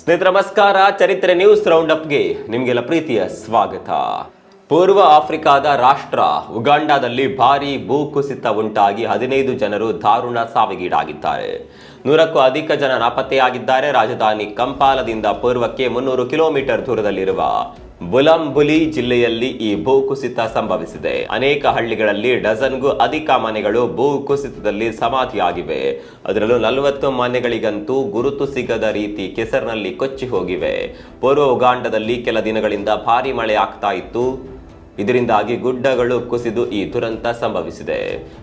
ಸ್ನೇಹಿತರ, ನಮಸ್ಕಾರ. ಚರಿತ್ರೆ ನ್ಯೂಸ್ ರೌಂಡ್ ಅಪ್ಗೆ ನಿಮಗೆಲ್ಲ ಪ್ರೀತಿಯ ಸ್ವಾಗತ. ಪೂರ್ವ ಆಫ್ರಿಕಾದ ರಾಷ್ಟ್ರ ಉಗಾಂಡಾದಲ್ಲಿ ಭಾರೀ ಭೂಕುಸಿತ ಉಂಟಾಗಿ ಹದಿನೈದು ಜನರು ದಾರುಣ ಸಾವಿಗೀಡಾಗಿದ್ದಾರೆ. ನೂರಕ್ಕೂ ಅಧಿಕ ಜನ ನಾಪತ್ತೆಯಾಗಿದ್ದಾರೆ. ರಾಜಧಾನಿ ಕಂಪಾಲದಿಂದ ಪೂರ್ವಕ್ಕೆ ಮುನ್ನೂರು ಕಿಲೋಮೀಟರ್ ದೂರದಲ್ಲಿರುವ ಬುಲಂಬುಲಿ ಜಿಲ್ಲೆಯಲ್ಲಿ ಈ ಭೂಕುಸಿತ ಸಂಭವಿಸಿದೆ. ಅನೇಕ ಹಳ್ಳಿಗಳಲ್ಲಿ ಡಜನ್ಗೂ ಅಧಿಕ ಮನೆಗಳು ಭೂಕುಸಿತದಲ್ಲಿ ಸಮಾಧಿಯಾಗಿವೆ. ಅದರಲ್ಲೂ ನಲವತ್ತು ಮನೆಗಳಿಗಂತೂ ಗುರುತು ಸಿಗದ ರೀತಿ ಕೆಸರಿನಲ್ಲಿ ಕೊಚ್ಚಿ ಹೋಗಿವೆ. ಪೂರ್ವ ಉಗಾಂಡದಲ್ಲಿ ಕೆಲ ದಿನಗಳಿಂದ ಭಾರಿ ಮಳೆ ಆಗ್ತಾ ಇತ್ತು. ಇದರಿಂದಾಗಿ ಗುಡ್ಡಗಳು ಕುಸಿದು ಈ ದುರಂತ ಸಂಭವಿಸಿದೆ.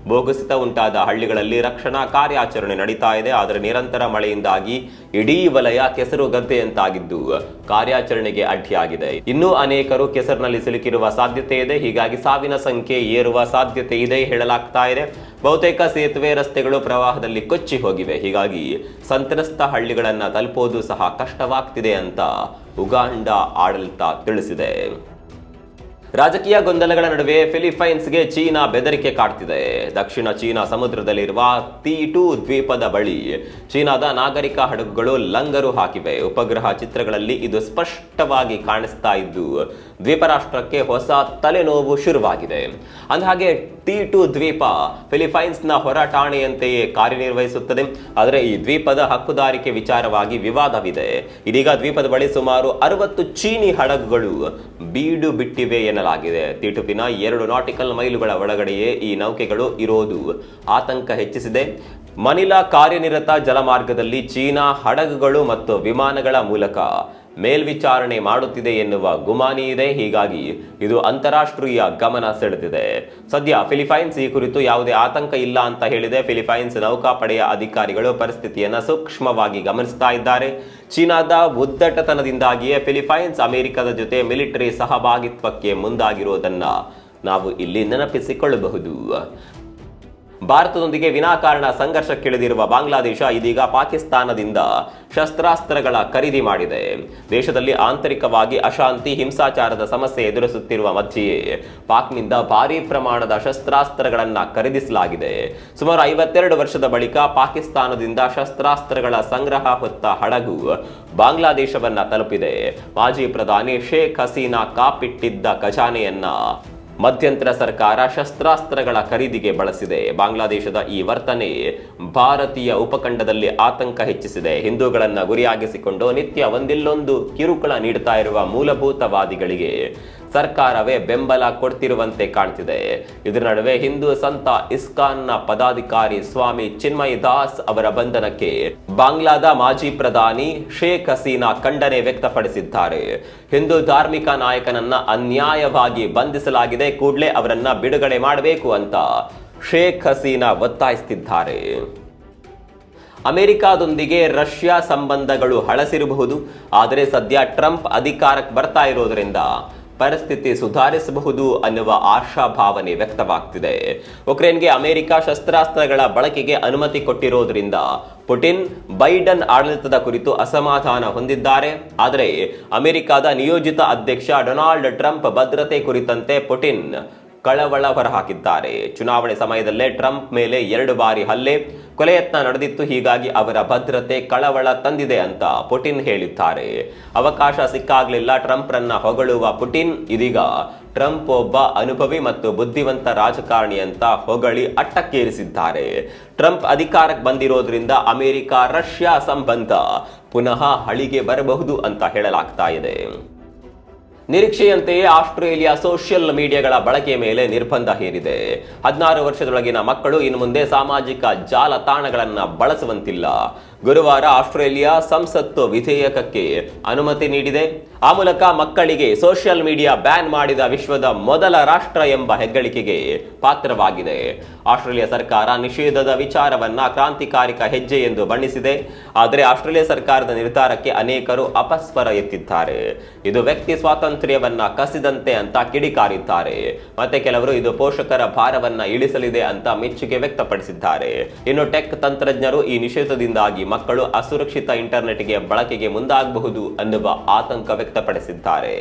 ಭೂಕುಸಿತ ಉಂಟಾದ ಹಳ್ಳಿಗಳಲ್ಲಿ ರಕ್ಷಣಾ ಕಾರ್ಯಾಚರಣೆ ನಡೀತಾ ಇದೆ. ಆದರೆ ನಿರಂತರ ಮಳೆಯಿಂದಾಗಿ ಇಡೀ ವಲಯ ಕೆಸರು ಗದ್ದೆಯಂತಾಗಿದ್ದು ಕಾರ್ಯಾಚರಣೆಗೆ ಅಡ್ಡಿಯಾಗಿದೆ. ಇನ್ನೂ ಅನೇಕರು ಕೆಸರಿನಲ್ಲಿ ಸಿಲುಕಿರುವ ಸಾಧ್ಯತೆ ಇದೆ. ಹೀಗಾಗಿ ಸಾವಿನ ಸಂಖ್ಯೆ ಏರುವ ಸಾಧ್ಯತೆ ಇದೆ ಹೇಳಲಾಗ್ತಾ ಇದೆ. ಬಹುತೇಕ ಸೇತುವೆ ರಸ್ತೆಗಳು ಪ್ರವಾಹದಲ್ಲಿ ಕೊಚ್ಚಿ ಹೋಗಿವೆ. ಹೀಗಾಗಿ ಸಂತ್ರಸ್ತ ಹಳ್ಳಿಗಳನ್ನು ತಲುಪೋದು ಸಹ ಕಷ್ಟವಾಗ್ತಿದೆ ಅಂತ ಉಗಾಂಡ ಆಡಳಿತ ತಿಳಿಸಿದೆ. ರಾಜಕೀಯ ಗೊಂದಲಗಳ ನಡುವೆ ಫಿಲಿಪೈನ್ಸ್ಗೆ ಚೀನಾ ಬೆದರಿಕೆ ಕಾಡ್ತಿದೆ. ದಕ್ಷಿಣ ಚೀನಾ ಸಮುದ್ರದಲ್ಲಿರುವ ತೀಟು ದ್ವೀಪದ ಬಳಿ ಚೀನಾದ ನಾಗರಿಕ ಹಡಗುಗಳು ಲಂಗರು ಹಾಕಿವೆ. ಉಪಗ್ರಹ ಚಿತ್ರಗಳಲ್ಲಿ ಇದು ಸ್ಪಷ್ಟವಾಗಿ ಕಾಣಿಸ್ತಾ ಇದ್ದು ದ್ವೀಪ ರಾಷ್ಟ್ರಕ್ಕೆ ಹೊಸ ತಲೆನೋವು ಶುರುವಾಗಿದೆ. ಅಂದಹಾಗೆ ತೀಟು ದ್ವೀಪ ಫಿಲಿಪೈನ್ಸ್ನ ಹೊರಟಾಣೆಯಂತೆಯೇ ಕಾರ್ಯನಿರ್ವಹಿಸುತ್ತದೆ. ಆದರೆ ಈ ದ್ವೀಪದ ಹಕ್ಕುದಾರಿಕೆ ವಿಚಾರವಾಗಿ ವಿವಾದವಿದೆ. ಇದೀಗ ದ್ವೀಪದ ಬಳಿ ಸುಮಾರು ಅರವತ್ತು ಚೀನಿ ಹಡಗುಗಳು ಬೀಡು ಬಿಟ್ಟಿವೆ ತೀಟುಪಿನ ಎರಡು ನಾಟಿಕಲ್ ಮೈಲುಗಳ ಒಳಗಡೆಯೇ ಈ ನೌಕೆಗಳು ಇರೋದು. ಆತಂಕ ಹೆಚ್ಚಿಸಿದೆ. ಮನಿಲಾ ಕಾರ್ಯನಿರತ ಜಲಮಾರ್ಗದಲ್ಲಿ ಚೀನಾ ಹಡಗುಗಳು ಮತ್ತು ವಿಮಾನಗಳ ಮೂಲಕ. ಮೇಲ್ವಿಚಾರಣೆ ಮಾಡುತ್ತಿದೆ ಎನ್ನುವ ಗುಮಾನಿ ಇದೆ. ಹೀಗಾಗಿ ಇದು ಅಂತಾರಾಷ್ಟ್ರೀಯ ಗಮನ ಸೆಳೆದಿದೆ. ಸದ್ಯ ಫಿಲಿಪೈನ್ಸ್ ಈ ಕುರಿತು ಯಾವುದೇ ಆತಂಕ ಇಲ್ಲ ಅಂತ ಹೇಳಿದೆ. ಫಿಲಿಪೈನ್ಸ್ ನೌಕಾಪಡೆಯ ಅಧಿಕಾರಿಗಳು ಪರಿಸ್ಥಿತಿಯನ್ನು ಸೂಕ್ಷ್ಮವಾಗಿ ಗಮನಿಸ್ತಾ ಇದ್ದಾರೆ. ಚೀನಾದ ಉದ್ದಟತನದಿಂದಾಗಿಯೇ ಫಿಲಿಪೈನ್ಸ್ ಅಮೆರಿಕದ ಜೊತೆ ಮಿಲಿಟರಿ ಸಹಭಾಗಿತ್ವಕ್ಕೆ ಮುಂದಾಗಿರುವುದನ್ನು ನಾವು ಇಲ್ಲಿ ನೆನಪಿಸಿಕೊಳ್ಳಬಹುದು. ಭಾರತದೊಂದಿಗೆ ವಿನಾಕಾರಣ ಸಂಘರ್ಷಕ್ಕಿಳಿದಿರುವ ಬಾಂಗ್ಲಾದೇಶ ಇದೀಗ ಪಾಕಿಸ್ತಾನದಿಂದ ಶಸ್ತ್ರಾಸ್ತ್ರಗಳ ಖರೀದಿ ಮಾಡಿದೆ. ದೇಶದಲ್ಲಿ ಆಂತರಿಕವಾಗಿ ಅಶಾಂತಿ, ಹಿಂಸಾಚಾರದ ಸಮಸ್ಯೆ ಎದುರಿಸುತ್ತಿರುವ ಮಧ್ಯೆಯೇ ಪಾಕ್ನಿಂದ ಭಾರೀ ಪ್ರಮಾಣದ ಶಸ್ತ್ರಾಸ್ತ್ರಗಳನ್ನು ಖರೀದಿಸಲಾಗಿದೆ. ಸುಮಾರು ಐವತ್ತೆರಡು ವರ್ಷದ ಬಳಿಕ ಪಾಕಿಸ್ತಾನದಿಂದ ಶಸ್ತ್ರಾಸ್ತ್ರಗಳ ಸಂಗ್ರಹ ಹೊತ್ತ ಹಡಗು ಬಾಂಗ್ಲಾದೇಶವನ್ನ ತಲುಪಿದೆ. ಮಾಜಿ ಪ್ರಧಾನಿ ಶೇಖ್ ಹಸೀನಾ ಕಾಪಿಟ್ಟಿದ್ದ ಖಜಾನೆಯನ್ನ ಮಧ್ಯಂತರ ಸರ್ಕಾರ ಶಸ್ತ್ರಾಸ್ತ್ರಗಳ ಖರೀದಿಗೆ ಬಳಸಿದೆ. ಬಾಂಗ್ಲಾದೇಶದ ಈ ವರ್ತನೆ ಭಾರತೀಯ ಉಪಖಂಡದಲ್ಲಿ ಆತಂಕ ಹೆಚ್ಚಿಸಿದೆ. ಹಿಂದೂಗಳನ್ನು ಗುರಿಯಾಗಿಸಿಕೊಂಡು ನಿತ್ಯ ಒಂದಿಲ್ಲೊಂದು ಕಿರುಕುಳ ನೀಡುತ್ತಾ ಇರುವ ಮೂಲಭೂತವಾದಿಗಳಿಗೆ ಸರ್ಕಾರವೇ ಬೆಂಬಲ ಕೊಡ್ತಿರುವಂತೆ ಕಾಣ್ತಿದೆ. ಇದರ ನಡುವೆ ಹಿಂದೂ ಸಂತ ಇಸ್ಕಾನ್ನ ಪದಾಧಿಕಾರಿ ಸ್ವಾಮಿ ಚಿನ್ಮಯ್ ದಾಸ್ ಅವರ ಬಂಧನಕ್ಕೆ ಬಾಂಗ್ಲಾದ ಮಾಜಿ ಪ್ರಧಾನಿ ಶೇಖ್ ಹಸೀನಾ ಖಂಡನೆ ವ್ಯಕ್ತಪಡಿಸಿದ್ದಾರೆ. ಹಿಂದೂ ಧಾರ್ಮಿಕ ನಾಯಕನನ್ನ ಅನ್ಯಾಯವಾಗಿ ಬಂಧಿಸಲಾಗಿದೆ, ಕೂಡಲೇ ಅವರನ್ನ ಬಿಡುಗಡೆ ಮಾಡಬೇಕು ಅಂತ ಶೇಖ್ ಹಸೀನಾ ಒತ್ತಾಯಿಸುತ್ತಿದ್ದಾರೆ ಅಮೆರಿಕಾದೊಂದಿಗೆ ರಷ್ಯಾ ಸಂಬಂಧಗಳು ಹಳಸಿರಬಹುದು, ಆದರೆ ಸದ್ಯ ಟ್ರಂಪ್ ಅಧಿಕಾರಕ್ಕೆ ಬರ್ತಾ ಇರೋದ್ರಿಂದ ಪರಿಸ್ಥಿತಿ ಸುಧಾರಿಸಬಹುದು ಅನ್ನುವ ಆಶಾಭಾವನೆ ವ್ಯಕ್ತವಾಗ್ತಿದೆ. ಉಕ್ರೇನ್ಗೆ ಅಮೆರಿಕ ಶಸ್ತ್ರಾಸ್ತ್ರಗಳ ಬಳಕೆಗೆ ಅನುಮತಿ ಕೊಟ್ಟಿರೋದ್ರಿಂದ ಪುಟಿನ್, ಬೈಡನ್ ಆಡಳಿತದ ಕುರಿತು ಅಸಮಾಧಾನ ಹೊಂದಿದ್ದಾರೆ. ಆದರೆ ಅಮೆರಿಕದ ನಿಯೋಜಿತ ಅಧ್ಯಕ್ಷ ಡೊನಾಲ್ಡ್ ಟ್ರಂಪ್ ಭದ್ರತೆ ಕುರಿತಂತೆ ಪುಟಿನ್ ಕಳವಳ ಹೊರಹಾಕಿದ್ದಾರೆ. ಚುನಾವಣೆ ಸಮಯದಲ್ಲೇ ಟ್ರಂಪ್ ಮೇಲೆ ಎರಡು ಬಾರಿ ಹಲ್ಲೆ. ಕೊಲೆಯತ್ನ ನಡೆದಿತ್ತು, ಹೀಗಾಗಿ ಅವರ ಭದ್ರತೆ ಕಳವಳ ತಂದಿದೆ ಅಂತ ಪುಟಿನ್ ಹೇಳಿದ್ದಾರೆ. ಅವಕಾಶ ಸಿಕ್ಕಾಗಲಿಲ್ಲ ಟ್ರಂಪ್ರನ್ನ ಹೊಗಳುವ ಪುಟಿನ್. ಇದೀಗ ಟ್ರಂಪ್ ಒಬ್ಬ ಅನುಭವಿ ಮತ್ತು ಬುದ್ಧಿವಂತ ರಾಜಕಾರಣಿ ಅಂತ ಹೊಗಳಿ ಅಟ್ಟಕ್ಕೇರಿಸಿದ್ದಾರೆ. ಟ್ರಂಪ್ ಅಧಿಕಾರಕ್ಕೆ ಬಂದಿರೋದ್ರಿಂದ ಅಮೆರಿಕ ರಷ್ಯಾ ಸಂಬಂಧ ಪುನಃ ಹಳಿಗೆ ಬರಬಹುದು ಅಂತ ಹೇಳಲಾಗ್ತಾ ಇದೆ. ನಿರೀಕ್ಷೆಯಂತೆಯೇ ಆಸ್ಟ್ರೇಲಿಯಾ ಸೋಷಿಯಲ್ ಮೀಡಿಯಾಗಳ ಬಳಕೆ ಮೇಲೆ ನಿರ್ಬಂಧ ಹೇರಿದೆ. ಹದಿನಾರು ವರ್ಷದೊಳಗಿನ ಮಕ್ಕಳು ಇನ್ನು ಮುಂದೆ ಸಾಮಾಜಿಕ ಜಾಲತಾಣಗಳನ್ನು ಬಳಸುವಂತಿಲ್ಲ. ಗುರುವಾರ ಆಸ್ಟ್ರೇಲಿಯಾ ಸಂಸತ್ತು ವಿಧೇಯಕಕ್ಕೆ ಅನುಮತಿ ನೀಡಿದೆ. ಆ ಮೂಲಕ ಮಕ್ಕಳಿಗೆ ಸೋಷಿಯಲ್ ಮೀಡಿಯಾ ಬ್ಯಾನ್ ಮಾಡಿದ ವಿಶ್ವದ ಮೊದಲ ರಾಷ್ಟ್ರ ಎಂಬ ಹೆಗ್ಗಳಿಕೆಗೆ ಪಾತ್ರವಾಗಿದೆ. ಆಸ್ಟ್ರೇಲಿಯಾ ಸರ್ಕಾರ ನಿಷೇಧದ ವಿಚಾರವನ್ನ ಕ್ರಾಂತಿಕಾರಿಕ ಹೆಜ್ಜೆ ಎಂದು ಬಣ್ಣಿಸಿದೆ. ಆದರೆ ಆಸ್ಟ್ರೇಲಿಯಾ ಸರ್ಕಾರದ ನಿರ್ಧಾರಕ್ಕೆ ಅನೇಕರು ಅಪಸ್ವರ ಎತ್ತಿದ್ದಾರೆ. ಇದು ವ್ಯಕ್ತಿ ಸ್ವಾತಂತ್ರ್ಯವನ್ನ ಕಸಿದಂತೆ ಅಂತ ಕಿಡಿಕಾರಿದ್ದಾರೆ. ಮತ್ತೆ ಕೆಲವರು ಇದು ಪೋಷಕರ ಭಾರವನ್ನ ಇಳಿಸಲಿದೆ ಅಂತ ಮೆಚ್ಚುಗೆ ವ್ಯಕ್ತಪಡಿಸಿದ್ದಾರೆ. ಇನ್ನು ಟೆಕ್ ತಂತ್ರಜ್ಞರು ಈ ನಿಷೇಧದಿಂದಾಗಿ ಮಕ್ಕಳು ಅಸುರಕ್ಷಿತ ಇಂಟರ್ನೆಟ್ಗೆ ಬಳಕೆಗೆ ಮುಂದಾಗಬಹುದು ಅನ್ನುವ ಆತಂಕ ವ್ಯಕ್ತಪಡಿಸಿದ್ದಾರೆ.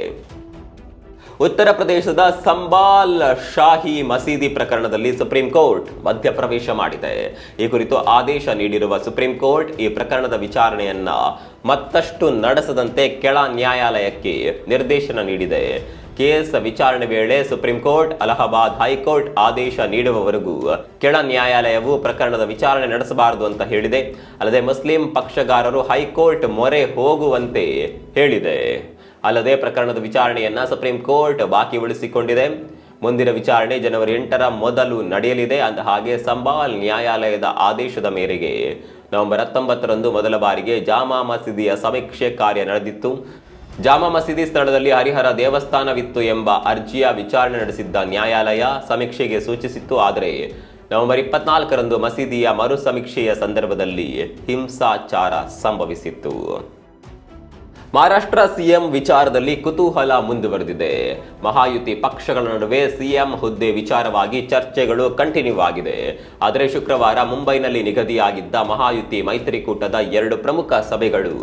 ಉತ್ತರ ಪ್ರದೇಶದ ಸಂಬಾಲ್ ಶಾಹಿ ಮಸೀದಿ ಪ್ರಕರಣದಲ್ಲಿ ಸುಪ್ರೀಂ ಕೋರ್ಟ್ ಮಧ್ಯಪ್ರವೇಶ ಮಾಡಿದೆ. ಈ ಕುರಿತು ಆದೇಶ ನೀಡಿರುವ ಸುಪ್ರೀಂ ಕೋರ್ಟ್ ಈ ಪ್ರಕರಣದ ವಿಚಾರಣೆಯನ್ನ ಮತ್ತಷ್ಟು ನಡೆಸದಂತೆ ಕೆಳ ನ್ಯಾಯಾಲಯಕ್ಕೆ ನಿರ್ದೇಶನ ನೀಡಿದೆ. ಕೇಸ್ ವಿಚಾರಣೆ ವೇಳೆ ಸುಪ್ರೀಂ ಕೋರ್ಟ್, ಅಲಹಾಬಾದ್ ಹೈಕೋರ್ಟ್ ಆದೇಶ ನೀಡುವವರೆಗೂ ಕೆಳ ನ್ಯಾಯಾಲಯವು ಪ್ರಕರಣದ ವಿಚಾರಣೆ ನಡೆಸಬಾರದು ಅಂತ ಹೇಳಿದೆ. ಅಲ್ಲದೆ ಮುಸ್ಲಿಂ ಪಕ್ಷಗಾರರು ಹೈಕೋರ್ಟ್ ಮೊರೆ ಹೋಗುವಂತೆ ಹೇಳಿದೆ. ಅಲ್ಲದೆ ಪ್ರಕರಣದ ವಿಚಾರಣೆಯನ್ನ ಸುಪ್ರೀಂ ಕೋರ್ಟ್ ಬಾಕಿ ಉಳಿಸಿಕೊಂಡಿದೆ ಮುಂದಿನ ವಿಚಾರಣೆ ಜನವರಿ ಎಂಟರ ಮೊದಲು ನಡೆಯಲಿದೆ. ಅಂದ ಹಾಗೆ ಸಂಬಾಲ್ ನ್ಯಾಯಾಲಯದ ಆದೇಶದ ಮೇರೆಗೆ ನವೆಂಬರ್ ಹತ್ತೊಂಬತ್ತರಂದು ಮೊದಲ ಬಾರಿಗೆ ಜಾಮಾ ಮಸೀದಿಯ ಸಮೀಕ್ಷೆ ಕಾರ್ಯ ನಡೆದಿತ್ತು. ಜಾಮಾ ಮಸೀದಿ ಸ್ಥಳದಲ್ಲಿ ಹರಿಹರ ದೇವಸ್ಥಾನವಿತ್ತು ಎಂಬ ಅರ್ಜಿಯ ವಿಚಾರಣೆ ನಡೆಸಿದ್ದ ನ್ಯಾಯಾಲಯ ಸಮೀಕ್ಷೆಗೆ ಸೂಚಿಸಿತ್ತು. ಆದರೆ ನವೆಂಬರ್ ಇಪ್ಪತ್ನಾಲ್ಕರಂದು ಮಸೀದಿಯ ಮರು ಸಮೀಕ್ಷೆಯ ಸಂದರ್ಭದಲ್ಲಿ ಹಿಂಸಾಚಾರ ಸಂಭವಿಸಿತ್ತು. ಮಹಾರಾಷ್ಟ್ರ ಸಿಎಂ ವಿಚಾರದಲ್ಲಿ ಕುತೂಹಲ ಮುಂದುವರೆದಿದೆ. ಮಹಾಯುತಿ ಪಕ್ಷಗಳ ನಡುವೆ ಸಿಎಂ ಹುದ್ದೆ ವಿಚಾರವಾಗಿ ಚರ್ಚೆಗಳು ಕಂಟಿನ್ಯೂ ಆಗಿದೆ ಆದರೆ ಶುಕ್ರವಾರ ಮುಂಬೈನಲ್ಲಿ ನಿಗದಿಯಾಗಿದ್ದ ಮಹಾಯುತಿ ಮೈತ್ರಿಕೂಟದ ಎರಡು ಪ್ರಮುಖ ಸಭೆಗಳು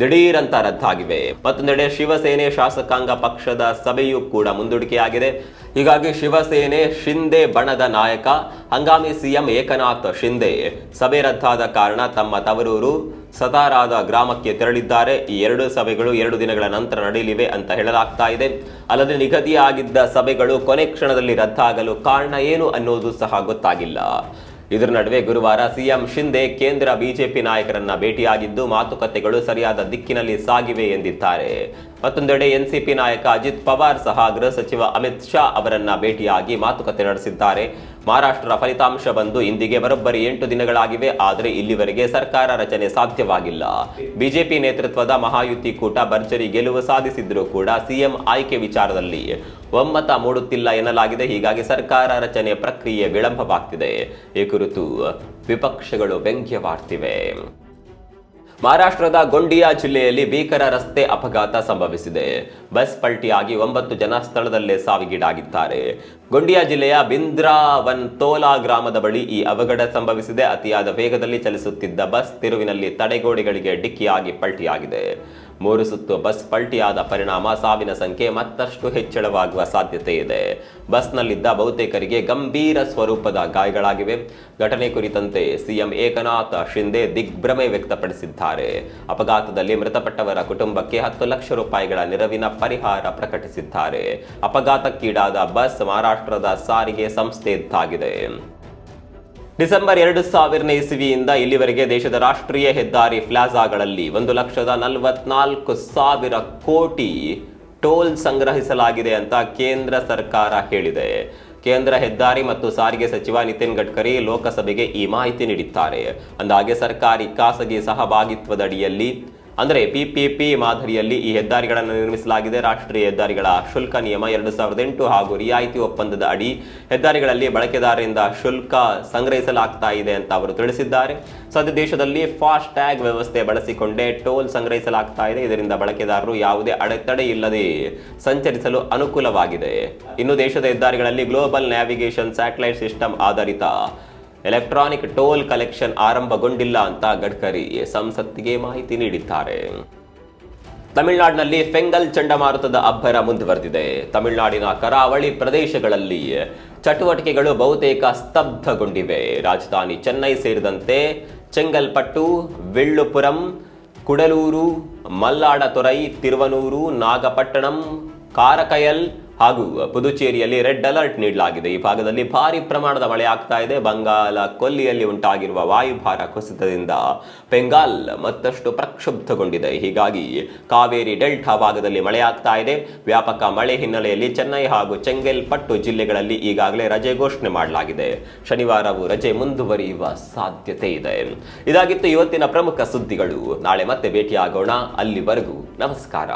ದಿಢೀರಂತ ರದ್ದಾಗಿವೆ. ಮತ್ತೊಂದೆಡೆ ಶಿವಸೇನೆ ಶಾಸಕಾಂಗ ಪಕ್ಷದ ಸಭೆಯೂ ಕೂಡ ಮುಂದೂಡಿಕೆಯಾಗಿದೆ. ಹೀಗಾಗಿ ಶಿವಸೇನೆ ಶಿಂದೆ ಬಣದ ನಾಯಕ, ಹಂಗಾಮಿ ಸಿಎಂ ಏಕನಾಥ್ ಶಿಂದೆ ಸಭೆ ರದ್ದಾದ ಕಾರಣ ತಮ್ಮ ತವರೂರು ಸತಾರಾದ ಗ್ರಾಮಕ್ಕೆ ತೆರಳಿದ್ದಾರೆ. ಈ ಎರಡು ಸಭೆಗಳು ಎರಡು ದಿನಗಳ ನಂತರ ನಡೆಯಲಿವೆ ಅಂತ ಹೇಳಲಾಗ್ತಾ ಇದೆ. ಅಲ್ಲದೆ ನಿಗದಿಯಾಗಿದ್ದ ಸಭೆಗಳು ಕೊನೆ ಕ್ಷಣದಲ್ಲಿ ರದ್ದಾಗಲು ಕಾರಣ ಏನು ಅನ್ನೋದು ಸಹ ಗೊತ್ತಾಗಿಲ್ಲ. ಇದರ ನಡುವೆ ಗುರುವಾರ ಸಿಎಂ ಶಿಂದೆ ಕೇಂದ್ರ ಬಿಜೆಪಿ ನಾಯಕರನ್ನ ಭೇಟಿಯಾಗಿದ್ದು ಮಾತುಕತೆಗಳು ಸರಿಯಾದ ದಿಕ್ಕಿನಲ್ಲಿ ಸಾಗಿವೆ ಎಂದಿದ್ದಾರೆ. ಮತ್ತೊಂದೆಡೆ ಎನ್ಸಿಪಿ ನಾಯಕ ಅಜಿತ್ ಪವಾರ್ ಸಹ ಗೃಹ ಸಚಿವ ಅಮಿತ್ ಶಾ ಅವರನ್ನ ಭೇಟಿಯಾಗಿ ಮಾತುಕತೆ ನಡೆಸಿದ್ದಾರೆ. ಮಹಾರಾಷ್ಟ್ರ ಫಲಿತಾಂಶ ಬಂದು ಇಂದಿಗೆ ಬರೋಬ್ಬರಿ ಎಂಟು ದಿನಗಳಾಗಿವೆ. ಆದರೆ ಇಲ್ಲಿವರೆಗೆ ಸರ್ಕಾರ ರಚನೆ ಸಾಧ್ಯವಾಗಿಲ್ಲ. ಬಿಜೆಪಿ ನೇತೃತ್ವದ ಮಹಾಯುತಿ ಕೂಟ ಭರ್ಜರಿ ಗೆಲುವು ಸಾಧಿಸಿದ್ರೂ ಕೂಡ ಸಿಎಂ ಆಯ್ಕೆ ವಿಚಾರದಲ್ಲಿ ಒಮ್ಮತ ಮೂಡುತ್ತಿಲ್ಲ ಎನ್ನಲಾಗಿದೆ. ಹೀಗಾಗಿ ಸರ್ಕಾರ ರಚನೆ ಪ್ರಕ್ರಿಯೆ ವಿಳಂಬವಾಗ್ತಿದೆ. ಈ ಕುರಿತು ವಿಪಕ್ಷಗಳು ವ್ಯಂಗ್ಯವಾಡ್ತಿವೆ. ಮಹಾರಾಷ್ಟ್ರದ ಗೊಂಡಿಯಾ ಜಿಲ್ಲೆಯಲ್ಲಿ ಭೀಕರ ರಸ್ತೆ ಅಪಘಾತ ಸಂಭವಿಸಿದೆ. ಬಸ್ ಪಲ್ಟಿಯಾಗಿ ಒಂಬತ್ತು ಜನ ಸ್ಥಳದಲ್ಲೇ ಸಾವಿಗೀಡಾಗಿದ್ದಾರೆ. ಗೊಂಡಿಯಾ ಜಿಲ್ಲೆಯ ಬಿಂದ್ರಾವನ್ತೋಲಾ ಗ್ರಾಮದ ಬಳಿ ಈ ಅವಘಡ ಸಂಭವಿಸಿದೆ. ಅತಿಯಾದ ವೇಗದಲ್ಲಿ ಚಲಿಸುತ್ತಿದ್ದ ಬಸ್ ತಿರುವಿನಲ್ಲಿ ತಡೆಗೋಡೆಗಳಿಗೆ ಡಿಕ್ಕಿಯಾಗಿ ಪಲ್ಟಿಯಾಗಿದೆ. ಮೂರು ಸುತ್ತು ಬಸ್ ಪಲ್ಟಿಯಾದ ಪರಿಣಾಮ ಸಾವಿನ ಸಂಖ್ಯೆ ಮತ್ತಷ್ಟು ಹೆಚ್ಚಳವಾಗುವ ಸಾಧ್ಯತೆ ಇದೆ. ಬಸ್ನಲ್ಲಿದ್ದ ಬಹುತೇಕರಿಗೆ ಗಂಭೀರ ಸ್ವರೂಪದ ಗಾಯಗಳಾಗಿವೆ. ಘಟನೆ ಕುರಿತಂತೆ ಸಿಎಂ ಏಕನಾಥ್ ಶಿಂದೆ ದಿಗ್ಭ್ರಮೆ ವ್ಯಕ್ತಪಡಿಸಿದ್ದಾರೆ. ಅಪಘಾತದಲ್ಲಿ ಮೃತಪಟ್ಟವರ ಕುಟುಂಬಕ್ಕೆ ಹತ್ತು ಲಕ್ಷ ರೂಪಾಯಿಗಳ ನೆರವಿನ ಪರಿಹಾರ ಪ್ರಕಟಿಸಿದ್ದಾರೆ. ಅಪಘಾತಕ್ಕೀಡಾದ ಬಸ್ ಮಹಾರಾಷ್ಟ್ರದ ಸಾರಿಗೆ ಸಂಸ್ಥೆಯದ್ದಾಗಿದೆ ಡಿಸೆಂಬರ್ ಎರಡು ಸಾವಿರನೇ ಇಸವಿಯಿಂದ ಇಲ್ಲಿವರೆಗೆ ದೇಶದ ರಾಷ್ಟ್ರೀಯ ಹೆದ್ದಾರಿ ಫ್ಲಾಜಾಗಳಲ್ಲಿ ಒಂದು ಲಕ್ಷದ ನಲವತ್ನಾಲ್ಕು ಸಾವಿರ ಕೋಟಿ ಟೋಲ್ ಸಂಗ್ರಹಿಸಲಾಗಿದೆ ಅಂತ ಕೇಂದ್ರ ಸರ್ಕಾರ ಹೇಳಿದೆ. ಕೇಂದ್ರ ಹೆದ್ದಾರಿ ಮತ್ತು ಸಾರಿಗೆ ಸಚಿವ ನಿತಿನ್ ಗಡ್ಕರಿ ಲೋಕಸಭೆಗೆ ಈ ಮಾಹಿತಿ ನೀಡಿದ್ದಾರೆ. ಅಂದಾಗೆ ಸರ್ಕಾರಿ ಖಾಸಗಿ ಸಹಭಾಗಿತ್ವದಡಿಯಲ್ಲಿ ಅಂದರೆ ಪಿಪಿಪಿ ಮಾದರಿಯಲ್ಲಿ ಈ ಹೆದ್ದಾರಿಗಳನ್ನು ನಿರ್ಮಿಸಲಾಗಿದೆ. ರಾಷ್ಟ್ರೀಯ ಹೆದ್ದಾರಿಗಳ ಶುಲ್ಕ ನಿಯಮ ಎರಡು ಸಾವಿರದ ಎಂಟು ಹಾಗೂ ರಿಯಾಯಿತಿ ಒಪ್ಪಂದದ ಅಡಿ ಹೆದ್ದಾರಿಗಳಲ್ಲಿ ಬಳಕೆದಾರರಿಂದ ಶುಲ್ಕ ಸಂಗ್ರಹಿಸಲಾಗ್ತಾ ಇದೆ ಅಂತ ಅವರು ತಿಳಿಸಿದ್ದಾರೆ. ಸದ್ಯ ದೇಶದಲ್ಲಿ ಫಾಸ್ಟ್ ಟ್ಯಾಗ್ ವ್ಯವಸ್ಥೆ ಬಳಸಿಕೊಂಡೇ ಟೋಲ್ ಸಂಗ್ರಹಿಸಲಾಗ್ತಾ ಇದೆ. ಇದರಿಂದ ಬಳಕೆದಾರರು ಯಾವುದೇ ಅಡೆತಡೆ ಇಲ್ಲದೆ ಸಂಚರಿಸಲು ಅನುಕೂಲವಾಗಿದೆ. ಇನ್ನು ದೇಶದ ಹೆದ್ದಾರಿಗಳಲ್ಲಿ ಗ್ಲೋಬಲ್ ನ್ಯಾವಿಗೇಷನ್ ಸ್ಯಾಟಲೈಟ್ ಸಿಸ್ಟಮ್ ಆಧಾರಿತ ಎಲೆಕ್ಟ್ರಾನಿಕ್ ಟೋಲ್ ಕಲೆಕ್ಷನ್ ಆರಂಭಗೊಂಡಿಲ್ಲ ಅಂತ ಗಡ್ಕರಿ ಸಂಸತ್ತಿಗೆ ಮಾಹಿತಿ ನೀಡಿದ್ದಾರೆ. ತಮಿಳುನಾಡಿನಲ್ಲಿ ಫೆಂಗಲ್ ಚಂಡಮಾರುತದ ಅಬ್ಬರ ಮುಂದುವರೆದಿದೆ. ತಮಿಳುನಾಡಿನ ಕರಾವಳಿ ಪ್ರದೇಶಗಳಲ್ಲಿ ಚಟುವಟಿಕೆಗಳು ಬಹುತೇಕ ಸ್ತಬ್ಧಗೊಂಡಿವೆ. ರಾಜಧಾನಿ ಚೆನ್ನೈ ಸೇರಿದಂತೆ ಚೆಂಗಲ್ಪಟ್ಟು, ವಿಳ್ಳುಪುರಂ, ಕುಡಲೂರು, ಮಲ್ಲಾಡತೊರೈ, ತಿರುವನೂರು, ನಾಗಪಟ್ಟಣಂ, ಕಾರಕಯಲ್ ಹಾಗೂ ಪುದುಚೇರಿಯಲ್ಲಿ ರೆಡ್ ಅಲರ್ಟ್ ನೀಡಲಾಗಿದೆ. ಈ ಭಾಗದಲ್ಲಿ ಭಾರಿ ಪ್ರಮಾಣದ ಮಳೆ ಆಗ್ತಾ ಇದೆ. ಬಂಗಾಲ ಕೊಲ್ಲಿಯಲ್ಲಿ ಉಂಟಾಗಿರುವ ವಾಯುಭಾರ ಕುಸಿತದಿಂದ ಬೆಂಗಾಲ್ ಮತ್ತಷ್ಟು ಪ್ರಕ್ಷುಬ್ಧಗೊಂಡಿದೆ. ಹೀಗಾಗಿ ಕಾವೇರಿ ಡೆಲ್ಟಾ ಭಾಗದಲ್ಲಿ ಮಳೆ ಆಗ್ತಾ ಇದೆ. ವ್ಯಾಪಕ ಮಳೆ ಹಿನ್ನೆಲೆಯಲ್ಲಿ ಚೆನ್ನೈ ಹಾಗೂ ಚೆಂಗಲ್ಪಟ್ಟು ಜಿಲ್ಲೆಗಳಲ್ಲಿ ಈಗಾಗಲೇ ರಜೆ ಘೋಷಣೆ ಮಾಡಲಾಗಿದೆ. ಶನಿವಾರವೂ ರಜೆ ಮುಂದುವರಿಯುವ ಸಾಧ್ಯತೆ ಇದೆ. ಇದಾಗಿತ್ತು ಇವತ್ತಿನ ಪ್ರಮುಖ ಸುದ್ದಿಗಳು. ನಾಳೆ ಮತ್ತೆ ಭೇಟಿಯಾಗೋಣ. ಅಲ್ಲಿವರೆಗೂ ನಮಸ್ಕಾರ.